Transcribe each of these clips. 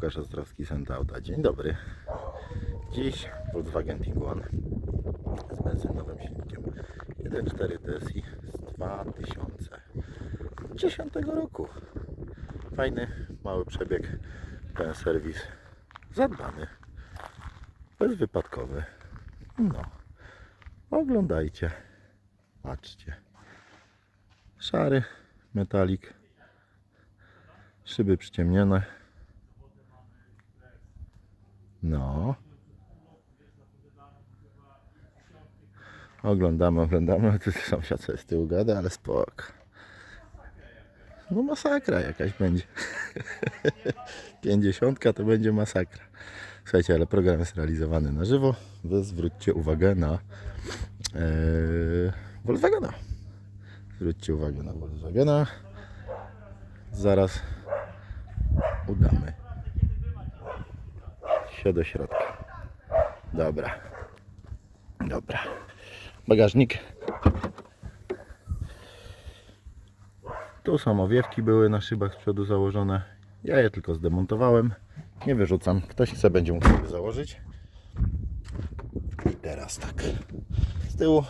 Łukasz Ostrowski, Sentauta. Dzień dobry. Dziś Volkswagen Tiguan z benzynowym silnikiem 1.4 TSI z 2010 roku. Fajny, mały przebieg, ten serwis zadbany, bezwypadkowy. No, oglądajcie, patrzcie. Szary metalik, szyby przyciemnione. No. Oglądamy, oglądamy. Tu sąsiad sobie z tyłu gada, ale spoko. No masakra jakaś będzie. Pięćdziesiątka to będzie masakra. Słuchajcie, ale program jest realizowany na żywo. Wy zwróćcie uwagę na ee, Volkswagena. Zwróćcie uwagę na Volkswagena. Zaraz udamy się do środka. Dobra. Dobra. Bagażnik. Tu są owiewki były na szybach z przodu założone. Ja je tylko zdemontowałem. Nie wyrzucam. Ktoś chce, będzie mógł sobie założyć. I teraz tak. Z tyłu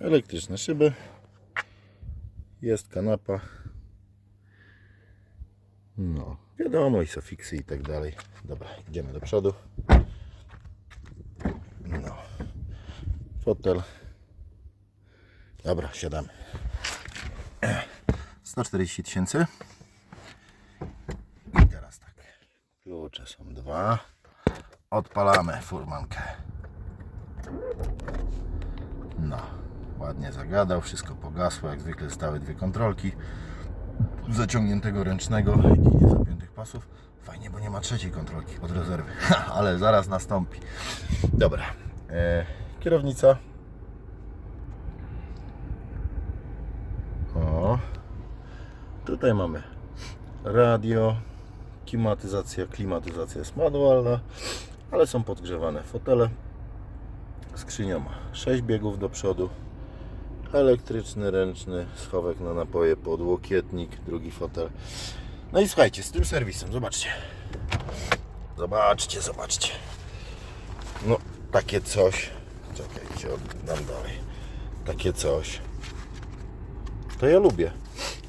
elektryczne szyby. Jest kanapa. No, wiadomo, i sofiksy i tak dalej. Dobra, idziemy do przodu. No, fotel. Dobra, siadamy. 140 tysięcy. I teraz tak. Klucze są dwa. Odpalamy furmankę. No, ładnie zagadał, wszystko pogasło, jak zwykle stały dwie kontrolki zaciągniętego ręcznego i niezapiętych pasów. Fajnie, bo nie ma trzeciej kontrolki od rezerwy, ale zaraz nastąpi. Dobra, e, kierownica. O, tutaj mamy radio, klimatyzacja, klimatyzacja jest manualna, ale są podgrzewane fotele. Skrzynia ma 6 biegów do przodu, elektryczny, ręczny, schowek na napoje, podłokietnik, drugi fotel. No i słuchajcie, z tym serwisem, zobaczcie. Zobaczcie, zobaczcie. No, takie coś. Czekajcie, oddam dalej. Takie coś. To ja lubię.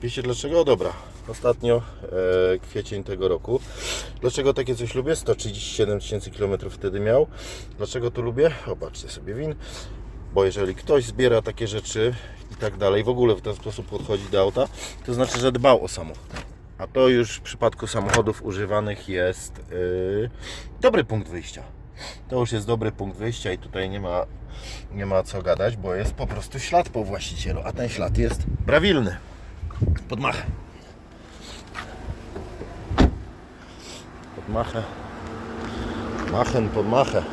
Wiecie dlaczego? Dobra. Ostatnio, e, kwiecień tego roku. Dlaczego takie coś lubię? 137 tysięcy kilometrów wtedy miał. Dlaczego to lubię? Zobaczcie sobie win. Bo jeżeli ktoś zbiera takie rzeczy i tak dalej, w ogóle w ten sposób podchodzi do auta, to znaczy, że dbał o samochód. A to już w przypadku samochodów używanych jest yy, dobry punkt wyjścia. To już jest dobry punkt wyjścia i tutaj nie ma, nie ma co gadać, bo jest po prostu ślad po właścicielu, a ten ślad jest prawilny. Podmachę. Podmachę. Machen, podmachę.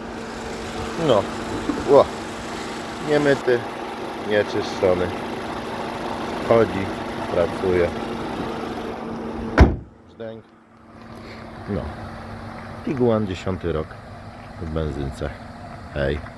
No. Ło. Niemyty, nieczyszczony. Chodzi, pracuje. Zdęk. No. Tiguan 10 rok w benzynce. Hej.